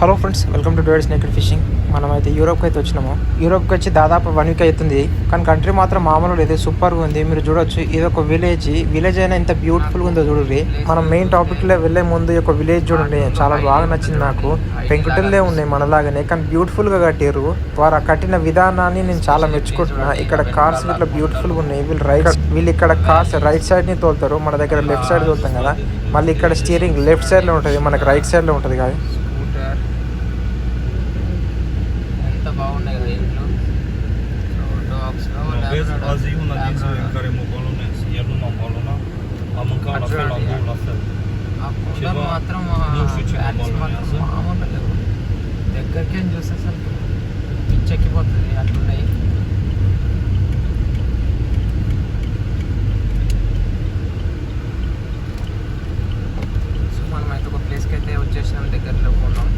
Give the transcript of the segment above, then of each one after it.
Hello friends welcome to డోయిడ్స్ నేకెడ్ fishing మనం అయితే యూరోప్కి అయితే వచ్చినాము. యూరోప్కి వచ్చి దాదాపు వన్ వీక్ అవుతుంది కానీ కంట్రీ మాత్రం మామూలు లేదు సూపర్గా ఉంది. మీరు చూడొచ్చు ఇది ఒక విలేజ్ విలేజ్ అయినా ఎంత బ్యూటిఫుల్గా ఉందో చూడండి. మనం మెయిన్ టాపిక్లో వెళ్ళే ముందు ఈ యొక్క విలేజ్ చూడండి. చాలా బాగా నచ్చింది నాకు. పెంకుటిల్లే ఉన్నాయి మనలాగానే కానీ బ్యూటిఫుల్గా కట్టారు వారు కట్టిన విధానాన్ని నేను చాలా మెచ్చుకుంటున్నా. ఇక్కడ కార్స్ ఇట్లా బ్యూటిఫుల్గా ఉన్నాయి. వీళ్ళు రైట్ వీళ్ళు ఇక్కడ కార్స్ రైట్ సైడ్ని తోలుతారు. మన దగ్గర లెఫ్ట్ సైడ్ తోలుతాం కదా. మళ్ళీ ఇక్కడ స్టీరింగ్ లెఫ్ట్ సైడ్లో ఉంటుంది. మనకి రైట్ సైడ్లో ఉంటుంది కానీ Azi e una din zile în care mă balonez, iar nu m-am balonat, am mâncat la fel, am băut la fel. Acum, Ceva, nu știu ce mă balonează. De cărcheni de o să se Pincheki botă de atunci ei. Sunt mai tot cu plescă de o ce și am de gândul cu noi.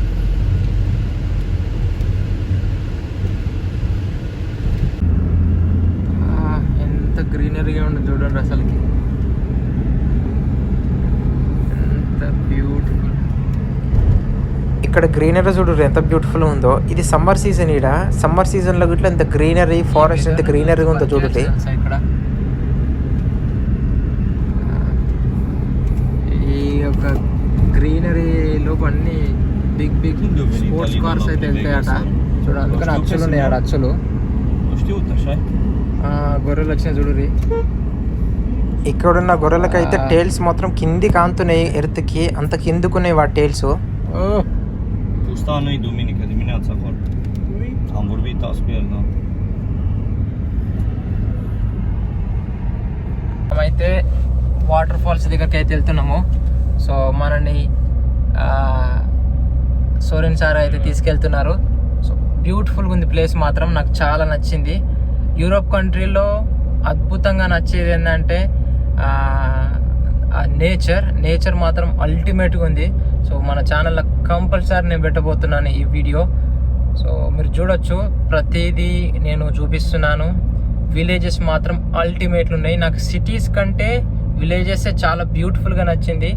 చూడండి అసలుకి. ఎంత beautiful ఇక్కడ greenery చూడు ఎంత beautiful ఉందో. ఇది summer season ఈడ. Summer సీజన్లో గిట్ల ఎంత గ్రీనరీ ఫారెస్ట్ ఎంత గ్రీనరీగా ఉందో చూడండి ఇక్కడ? ఈ యొక్క గ్రీనరీలో అన్ని బిగ్ బిగ్ స్పోర్ట్స్ కార్స్ అయితే? వెళ్తాయట. చూడు అందుకని Știu că అచ్చులు ఉన్నాయి ఆడ. అచ్చులు. గొర్రెలు వచ్చినాయి చూడురి ఇక్కడున్న గొర్రెలకైతే టైల్స్ మాత్రం కింది కాంతున్నాయి ఎర్త్కి అంత కిందుకున్నాయి వాటి టైల్స్ ఓ Tu sta noi duminică dimineața acolo. Am vorbit azi cu el, da. మనమైతే వాటర్ ఫాల్స్ దగ్గరికి అయితే వెళ్తున్నాము. సో మనని ఆ, సోరెన్ సార్ అయితే తీసుకెళ్తున్నారు. సో బ్యూటిఫుల్గా ఉంది ప్లేస్ మాత్రం. నాకు చాలా నచ్చింది. యూరోప్ కంట్రీలో అద్భుతంగా నచ్చేది ఏంటంటే నేచర్ నేచర్ మాత్రం అల్టిమేట్గా ఉంది. సో మన ఛానల్లో కంపల్సరీ నేను పెట్టబోతున్నాను ఈ వీడియో సో మీరు చూడొచ్చు ప్రతిదీ నేను చూపిస్తున్నాను. విలేజెస్ మాత్రం అల్టిమేట్లు ఉన్నాయి. నాకు సిటీస్ కంటే విలేజెస్ చాలా బ్యూటిఫుల్గా నచ్చింది.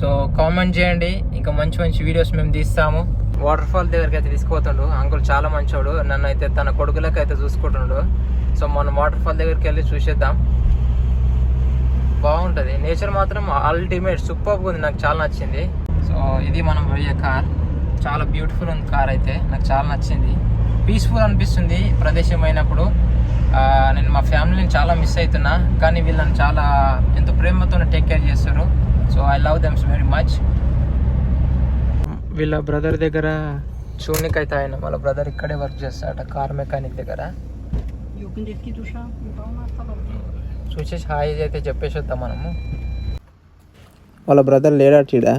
సో కామెంట్ చేయండి. ఇంకా మంచి మంచి వీడియోస్ మేము తీస్తాము. వాటర్ ఫాల్ దగ్గరికి అయితే తీసుకుపోతుండు. అంకుల్ చాలా మంచోడు. నన్ను అయితే తన కొడుకులకు అయితే చూసుకుంటుండు. సో మనం వాటర్ ఫాల్ దగ్గరికి వెళ్ళి చూసేద్దాం. బాగుంటుంది. నేచర్ మాత్రం అల్టిమేట్ సూపర్గా ఉంది. నాకు చాలా నచ్చింది. సో ఇది మనం పోయే కార్. చాలా బ్యూటిఫుల్ ఉంది కార్ అయితే. నాకు చాలా నచ్చింది. పీస్ఫుల్ అనిపిస్తుంది ప్రదేశం అయినప్పుడు నేను మా ఫ్యామిలీని చాలా మిస్ అవుతున్నా. కానీ వీళ్ళని చాలా ఎంతో ప్రేమతో టేక్ కేర్ చేస్తారు. So I love thems very much వీళ్ళ బ్రదర్ దగ్గర చూనిక్ అయితే ఆయన వాళ్ళ బ్రదర్ ఇక్కడే వర్క్ చేస్తాడట కార్ మెకానిక్ దగ్గర. చూసేసి హాయ్ అయితే చెప్పేసి వద్దాం మనము. వాళ్ళ బ్రదర్ లేడాటీడా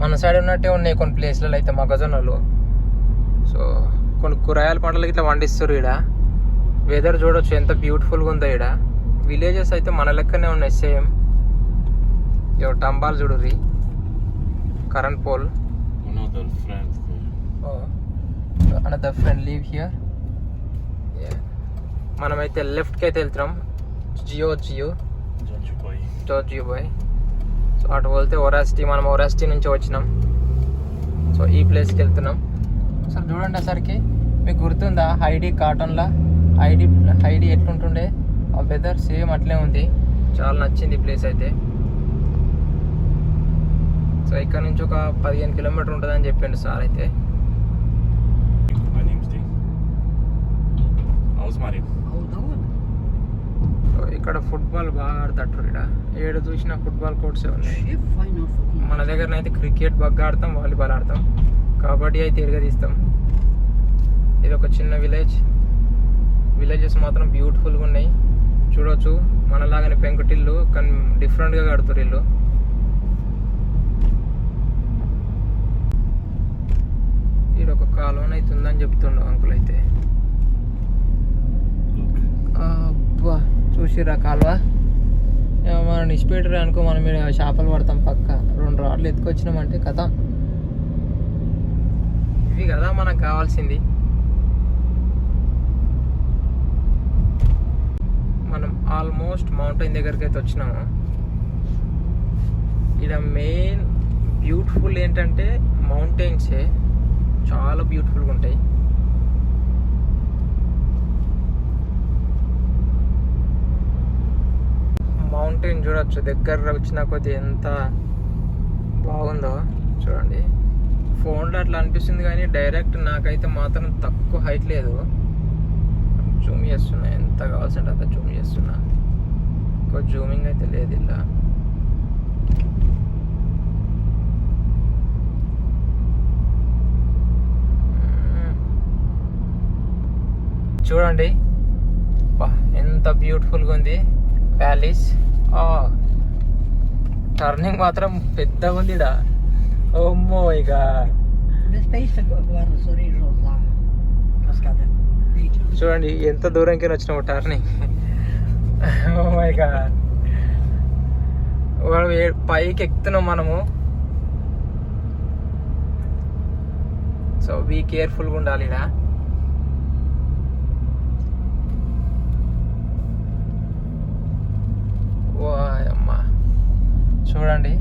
మన సైడ్ ఉన్నట్టే ఉన్నాయి కొన్ని ప్లేస్లలో అయితే మొక్కజొన్నలు సో కొన్ని కూరగాయల పంటలు ఇట్లా పండిస్తారు ఈడ. వెదర్ చూడొచ్చు ఎంత బ్యూటిఫుల్గా ఉందో ఈడ. విలేజెస్ అయితే మన లెక్కనే ఉన్నాయి సేమ్ ఇవి టంబాలు చూడుర్రి. Current pole. Another friend leave here మనమైతే లెఫ్ట్కి అయితే వెళ్తున్నాం. జియో జియో. జోర్జియో బాయ్ సో అటు వెళ్తే ఒరాసిటీ మనం ఒరాసిటీ నుంచి వచ్చినాం. సో ఈ ప్లేస్కి వెళ్తున్నాం. సార్ చూడండి అసలుకి మీకు గుర్తుందా? హైడీ కాటన్లా హైడీ హైడీ ఎట్లుంటుండే? ఆ వెదర్ సేమ్ అట్లే ఉంది. చాలా నచ్చింది ఈ ప్లేస్ అయితే. సో ఇక్కడ నుంచి ఒక పదిహేను కిలోమీటర్ ఉంటుందని చెప్పిండు సార్ అయితే. Dave. Auzi, ఇక్కడ ఫుట్బాల్ బాగా ఆడతారు ఇక్కడ ఏడు చూసిన ఫుట్బాల్ కోర్ట్సే ఉన్నాయి. మన దగ్గర అయితే క్రికెట్ బాగా ఆడతాం వాలీబాల్ ఆడతాం. కబడ్డీ అయితే తిరగదీస్తాం ఇది ఒక చిన్న విలేజ్. విలేజెస్ మాత్రం బ్యూటిఫుల్గా ఉన్నాయి. చూడొచ్చు మనలాగానే పెంకుటిల్లు కానీ డిఫరెంట్గా కడుతురు ఇల్లు. ఇది ఒక కాలువన అయితే ఉందని చెప్తుండు అంకుల్ అయితే. అబ్బా. చూసిరా కాలువ? మనం నిష్పెట్టరు అనుకో మనం ఈడ చేపలు పడతాం పక్క. రెండు రాడ్లు ఎత్తుకొచ్చినామంటే కథ. ఇవి కదా మనకు కావాల్సింది. మనం ఆల్మోస్ట్ మౌంటైన్ దగ్గరికి అయితే వచ్చినాము. ఇక్కడ మెయిన్ బ్యూటిఫుల్ ఏంటంటే మౌంటైన్సే. చాలా బ్యూటిఫుల్గా ఉంటాయి మౌంటైన్ చూడొచ్చు. దగ్గర వచ్చిన కొద్ది ఎంత బాగుందో చూడండి. ఫోన్లో అట్లా అనిపిస్తుంది కానీ డైరెక్ట్ నాకైతే మాత్రం తక్కువ హైట్ లేదు. జూమ్ చేస్తున్నా. ఎంత కావాల్సింటే అంత జూమ్ చేస్తున్నా. ఎక్కువ జూమింగ్ అయితే లేదు ఇలా. చూడండి. ఎంత బ్యూటిఫుల్గా ఉంది. ప్యాలెస్ టర్నింగ్ మాత్రం పెద్దగా ఉంది ఇడ ఓమ్మో ఇక? చూడండి ఎంత దూరంకి వచ్చినాము టర్నింగ్ గాడ్ పైకి ఎక్కుతున్నాం మనము. సో బీ కేర్ఫుల్గా ఉండాలి ఇడ అమ్మా చూడండి.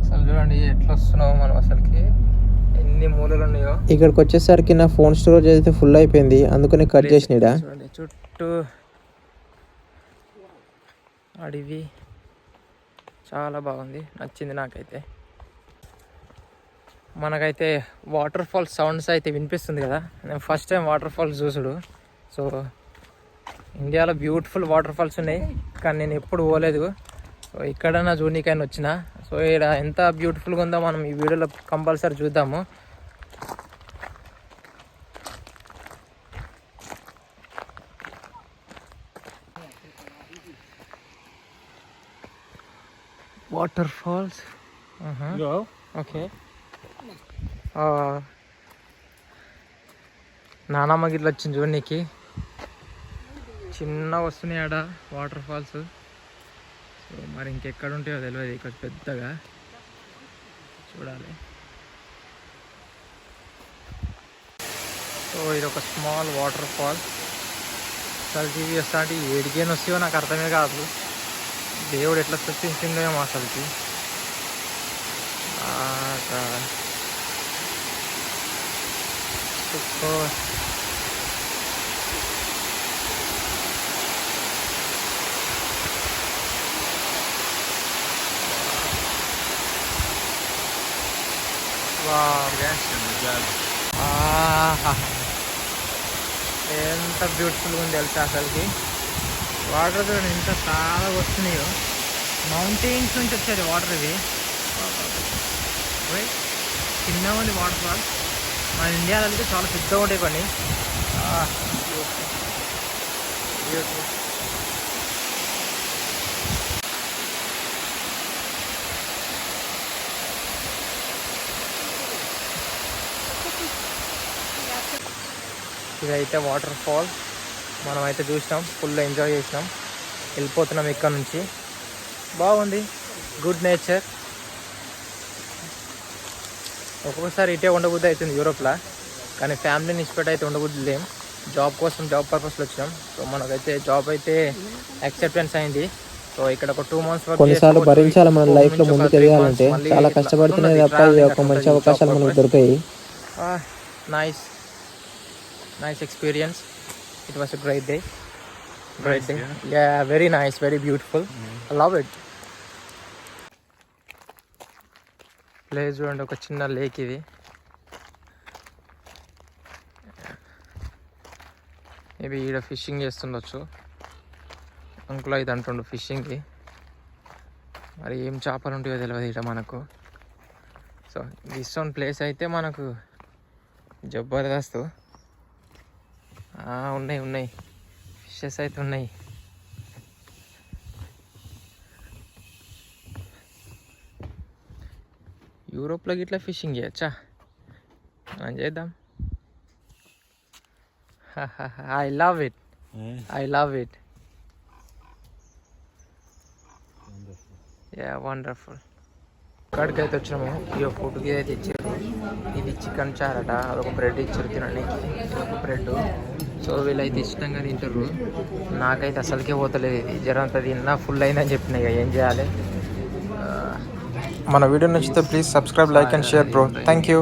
అసలు చూడండి ఎట్లా వస్తున్నావు మనం అసలుకి. ఎన్ని మూలలు ఉన్నాయో ఇక్కడికి వచ్చేసరికి నా ఫోన్ స్టోరేజ్ అయితే ఫుల్ అయిపోయింది. అందుకని కట్ చేసినాడా? చూడండి. చుట్టూ అడవి. చాలా బాగుంది. నచ్చింది నాకైతే. మనకైతే వాటర్ ఫాల్స్ సౌండ్స్ అయితే వినిపిస్తుంది కదా. నేను ఫస్ట్ టైం వాటర్ ఫాల్స్ చూసుడు. సో ఇండియాలో బ్యూటిఫుల్ వాటర్ ఫాల్స్ ఉన్నాయి కానీ నేను ఎప్పుడు పోలేదు. సో ఇక్కడ నా జూనికైనా వచ్చిన. సో ఇక్కడ ఎంత బ్యూటిఫుల్గా ఉందో మనం ఈ వీడియోలో కంపల్సరీ చూద్దాము. Water falls okay. నానమ్మ గిట్ల వచ్చింది చూడనీకి. చిన్న వస్తున్నాయి ఆడ వాటర్ ఫాల్స్. సో మరి ఇంకెక్కడ ఉంటాయో తెలియదు ఇక్కడ పెద్దగా. చూడాలి. సో ఇది ఒక స్మాల్ వాటర్ ఫాల్. అసలు ఇవి వస్తా అంటే ఏడికేని వస్తాయో నాకు అర్థమే కాదు. దేవుడు ఎట్లా సృష్టించిందో ఏమో అసలుకి. ఆగా. సూపర్. ఎంత బ్యూటిఫుల్గా ఉంది తెలుసా అసలుకి? వాటర్ చూడండి ఇంత చాలా వస్తున్నాయో. మౌంటైన్స్ నుంచి వచ్చేది వాటర్ ఇది. చిన్న చిన్నగా ఉంది వాటర్ ఫాల్ మన ఇండియాలో అయితే చాలా పెద్దగా ఉంటాయి కొన్ని. Ah, beautiful. ఇదైతే వాటర్ ఫాల్ మనం అయితే చూసినాం ఫుల్ ఎంజాయ్ చేసినాం. వెళ్ళిపోతున్నాం ఇక్కడ నుంచి. బాగుంది. గుడ్ నేచర్ ఒక్కొక్కసారి ఇటే ఉండబుద్ధి అవుతుంది యూరోప్లో కానీ ఫ్యామిలీని ఇష్టపెట్టి అయితే ఉండబుద్ధి లేం. జాబ్ కోసం జాబ్ పర్పస్లో వచ్చినాం. సో మనకైతే జాబ్ అయితే యాక్సెప్టెన్స్ అయింది. సో ఇక్కడ ఒక టూ మంత్స్ కొన్నిసార్లు భరించాలి మన లైఫ్లో ముందుకు ఎదగాలంటే చాలా కష్టపడితేనే తప్ప యొక్క మంచి అవకాశాలు మనకు దొరికాయి. Nice nice experience it was a great day great day yeah very nice very beautiful love it place చూడండి ఒక చిన్న లేక్ ఇది. మేబీ ఈడ ఫిషింగ్ చేస్తుండొచ్చు. అంకుల్ అయితే అంటుండు ఫిషింగ్కి మరి ఏం చేపలు ఉంటాయో తెలియదు ఇట మనకు. సో దిస్ వన్ ప్లేస్ అయితే మనకు జబర్దస్త్. ఉన్నాయి ఉన్నాయి. ఫిషెస్ అయితే ఉన్నాయి. యూరోప్లో గిట్లా ఫిషింగ్ చేయొచ్చా? మనం చేద్దాం. I love it I love it yeah wonderful ఇక్కడికి అయితే వచ్చినాము. ఈ ఫుడ్కి అయితే ఇచ్చారు ఇది చికెన్ చారట. అదొక బ్రెడ్ ఇచ్చారు తినండి ఒక బ్రెడ్ సో వీళ్ళైతే ఇష్టంగా తింటారు నాకైతే అసలుకే పోతలేదు ఇది. జరంతా తిన్నా ఫుల్ అయిందని చెప్పిన ఇక. ఏం చేయాలి? మన వీడియో నచ్చితే please subscribe like and share bro thank you